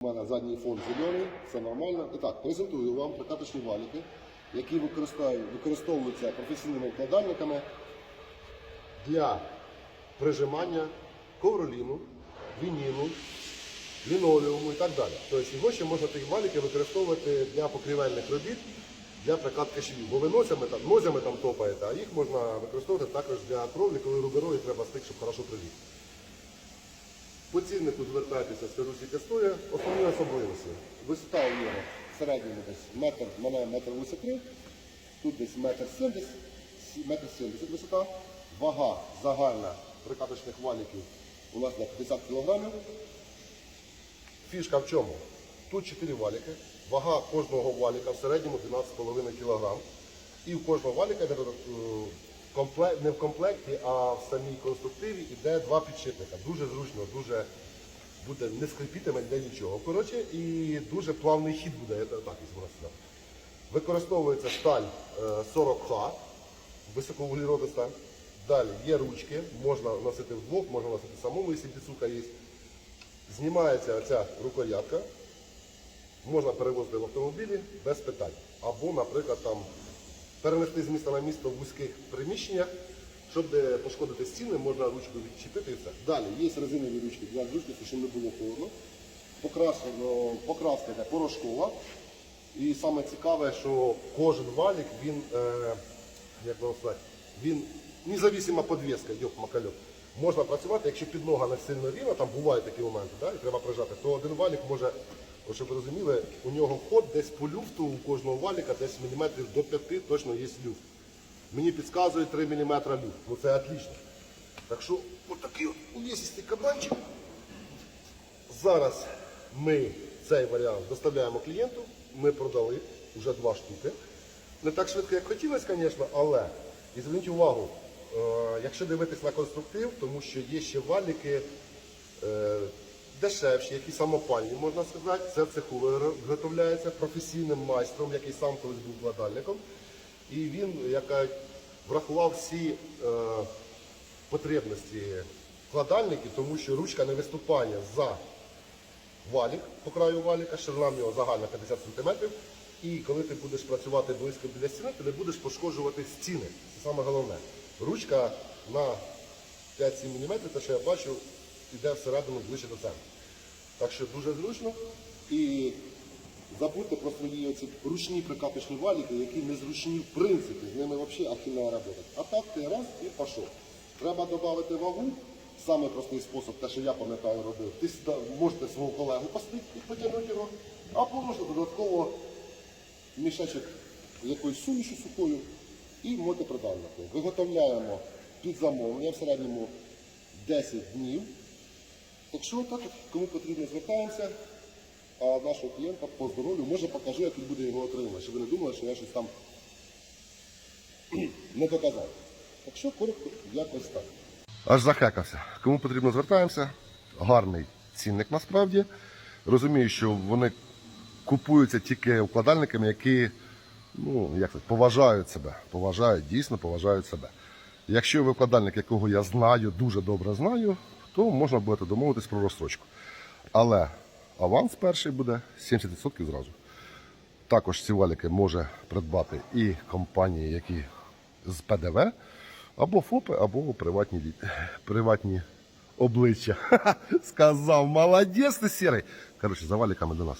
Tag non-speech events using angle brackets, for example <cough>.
У мене задній фон зелений, все нормально. І так, презентую вам прикаточні валіки, які використовуються професійними вкладальниками для прижимання ковроліну, вінілу, лінолеуму і так далі. Тобто його ще можна ті валіки використовувати для покрівельних робіт, для прикатки швів. Бо ви носями там, нозями там топаєте, а їх можна використовувати також для кровлі, коли руберою треба стик, щоб хорошо приліг. По ціннику звертайтеся, скажу скільки стоїть. Основні особливості. Висота у нього в середньому десь метр, мене метр висоти, тут десь метр сімдесят, метр сімдесят висота. Вага загальна прикаточних валіків у нас на 50 кілограмів. Фішка в чому? Тут 4 валіки, вага кожного валіка в середньому 12,5 кг. І в кожного валіка е, комплект, не в комплекті, а в самій конструктиві йде два підшипника. Дуже зручно, дуже буде не скрипітиме ніде нічого. Коротше, і дуже плавний хід буде, я так можна сказати. Використовується сталь е, 40Х, високовуглеродна сталь. Далі є ручки, можна носити вдвох, можна носити самому, якщо підсука є. Знімається ця рукоятка, можна перевозити в автомобілі без питань. Або, наприклад, там перенести з міста на місто в вузьких приміщеннях, щоб не пошкодити стіни, можна ручку відчепити і все. Далі є резинові ручки для зручності, щоб не було холодно. Покрашено, покраска йде порошкова. І саме цікаве, що кожен валік, він, е, як вам сказати, він независима подвеска, йоп макальок. Можна працювати, якщо піднога не сильно рівна, там бувають такі моменти, да, і треба прижати, то один валік може, щоб ви розуміли, у нього ход десь по люфту, у кожного валіка десь міліметрів до 5 точно є люфт. Мені підказує 3 мм люфт. Ну це отлично. Так що отакий от увесистий кабанчик. Зараз ми цей варіант доставляємо клієнту. Ми продали вже два штуки. Не так швидко, як хотілося, звісно, але і зверніть увагу, е, якщо дивитись на конструктив, тому що є ще валіки е, дешевші, які самопальні, можна сказати. Це в цеху виготовляється професійним майстром, який сам колись був вкладальником. І він, як врахував всі е, потребності вкладальників, тому що ручка не виступає за валік по краю валіка, ширина в нього загальна 50 см. І коли ти будеш працювати близько біля стіни, ти не будеш пошкоджувати стіни. Це саме головне. Ручка на 5-7 мм, те, що я бачу, йде всередину ближче до центру. Так що дуже зручно. І забудьте про свої оці ручні прикаточні валіки, які незручні в принципі, з ними взагалі ахінна робота. А так ти раз і пішов. Треба додати вагу. Саме простий спосіб, те, що я пам'ятаю, робив. Ти можете свого колегу посадити і потягнути його, або можна додатково мішечок якоюсь сумішю сухою і мотопридавники. Виготовляємо під замовлення в середньому 10 днів. Так що так, кому потрібно, звертаємося. А нашого клієнта по здоров'ю, може покажу, як він буде його отримати, щоб ви не думали, що я щось там <clears throat> не доказав. Так що коротко, якось так. Аж захекався. Кому потрібно, звертаємося. Гарний цінник насправді. Розумію, що вони купуються тільки вкладальниками, які ну, як це, поважають себе. Поважають, дійсно поважають себе. Якщо ви вкладальник, якого я знаю, дуже добре знаю, то можна буде домовитись про розстрочку. Але аванс перший буде 70% зразу. Також ці валіки може придбати і компанії, які з ПДВ, або ФОПи, або приватні, приватні обличчя. <laughs> Сказав, молодець ти сірий. Коротше, за валіками до нас.